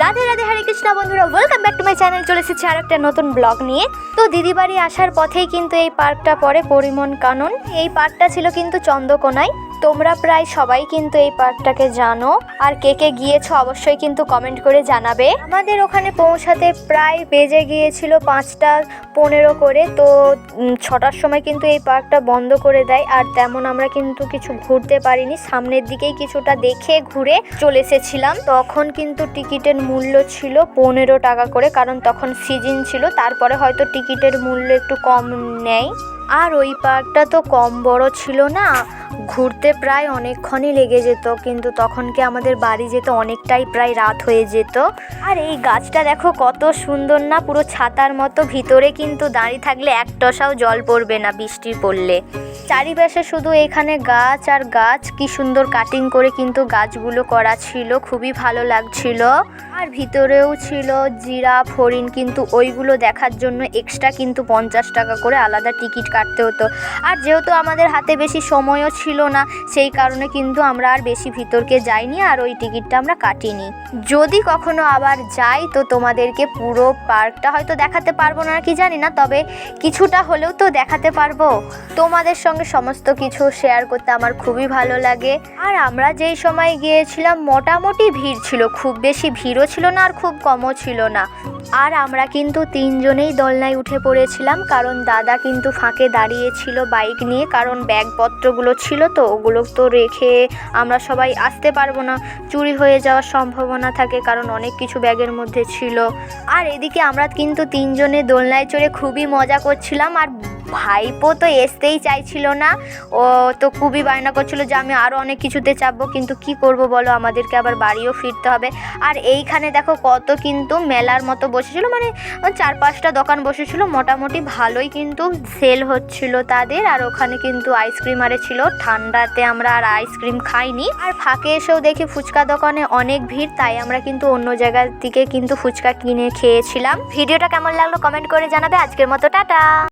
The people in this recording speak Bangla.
রাধে রাধে হরে কৃষ্ণ বন্ধুরা welcome back to my channel চলে এসেছি আর একটা নতুন ব্লগ নিয়ে। তো দিদি বাড়ি আসার পথেই কিন্তু এই পার্কটা পড়ে পরিমণ কানন। এই পার্কটা ছিল কিন্তু চন্দ্রকোনায়। তোমরা প্রায় সবাই কিন্তু এই পার্কটাকে জানো। আর কে কে গিয়েছো অবশ্যই কিন্তু কমেন্ট করে জানাবে। আমাদের ওখানে পৌঁছাতে প্রায় বেজে গিয়েছিল পাঁচটা পনেরো করে। তো ছটার সময় কিন্তু এই পার্কটা বন্ধ করে দেয়। আর তেমন আমরা কিন্তু কিছু ঘুরতে পারিনি। সামনের দিকেই কিছুটা দেখে ঘুরে চলে এসেছিলাম। তখন কিন্তু টিকিটের মূল্য ছিল পনেরো টাকা করে। কারণ তখন সিজন ছিল। তারপরে হয়তো টিকিটের মূল্য একটু কম নেয়। আর ওই পার্কটা তো কম বড় ছিল না। ঘুরতে প্রায় অনেকক্ষণই লেগে যেত, কিন্তু তখন কি আমাদের বাড়ি যেতে অনেকটাই প্রায় রাত হয়ে যেত। আর এই গাছটা দেখো কত সুন্দর না, পুরো ছাতার মতো, ভিতরে কিন্তু দাঁড়িয়ে থাকলে এক টসাও জল পড়বে না বৃষ্টি পড়লে। চারিপাশে শুধু এখানে গাছ আর গাছ, কি সুন্দর কাটিং করে কিন্তু গাছগুলো করা ছিল, খুবই ভালো লাগছিল। আর ভিতরেও ছিল জিরাফ, হরিণ, কিন্তু ওইগুলো দেখার জন্য এক্সট্রা কিন্তু পঞ্চাশ টাকা করে আলাদা টিকিট কাটতে হতো। আর যেহেতু আমাদের হাতে বেশি সময়ও ছিল না। সেই কারণে কিন্তু আমরা আর বেশি ভিতরকে যাইনি আর ওই টিকিটটা আমরা কাটিনি। যদি কখনো আবার যাই তো তোমাদেরকে পুরো পার্কটা হয়তো দেখাতে পারব না, কি জানি না, তবে কিছুটা হলেও তো দেখাতে পারব। তোমাদের সঙ্গে সমস্ত কিছু শেয়ার করতে আমার খুবই ভালো লাগে। আর আমরা যেই সময় গিয়েছিলাম, মোটামুটি ভিড় ছিল, খুব বেশি ভিড়ও ছিল না আর খুব কমও ছিল না। আর আমরা কিন্তু তিনজনেই দোলনায় উঠে পড়েছিলাম, কারণ দাদা কিন্তু ফাঁকে দাঁড়িয়েছিল বাইক নিয়ে, কারণ ব্যাগপত্রগুলো ছিল তো ওগুলো তো রেখে আমরা সবাই আসতে পারব না। চুরি হয়ে যাওয়ার সম্ভাবনা থাকে কারণ অনেক কিছু ব্যাগের মধ্যে ছিল। আর এদিকে আমরা কিন্তু তিনজনে দোলনায় চড়ে খুবই মজা করছিলাম আর ভাইপো তো আসতেই চাইছিল না। ও তো খুবই বায়না করছিল যে আমি আরও অনেক কিছুতে চাপবো, কিন্তু কি করব বলো? আমাদেরকে আবার বাড়িও ফিরতে হবে। আর এইখানে দেখো কত কিন্তু মেলার মতো বসেছিল মানে চার পাঁচটা দোকান বসেছিল, মোটামুটি ভালোই কিন্তু সেল হচ্ছিল তাদের। আর ওখানে কিন্তু আইসক্রিম আরে ছিল, ঠান্ডাতে আমরা আর আইসক্রিম খাইনি। আর ফাঁকে এসেও দেখি ফুচকা দোকানে অনেক ভিড়, তাই আমরা কিন্তু অন্য জায়গার থেকে কিন্তু ফুচকা কিনে খেয়েছিলাম। ভিডিওটা কেমন লাগল কমেন্ট করে জানাবে। আজকের মতো টাটা।